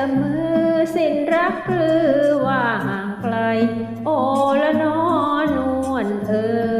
อมือสิ้นรักหรือว่างไกล โอละนอนวลเอ่ย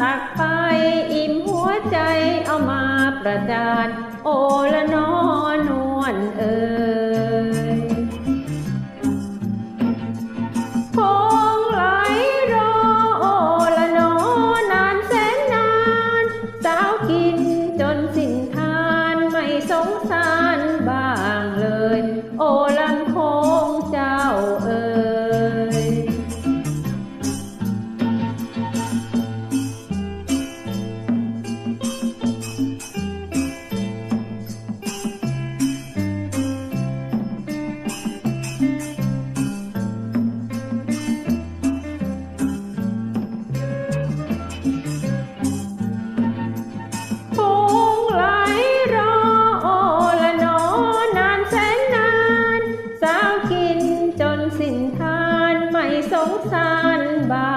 ตักไปอิ่มหัวใจเอามาประจานโอละนอนวลเอ่ยคงไหลรอโอละนอนานแสนนาน สาวกินจนสิ้นทานไม่สงสาร สงสารบา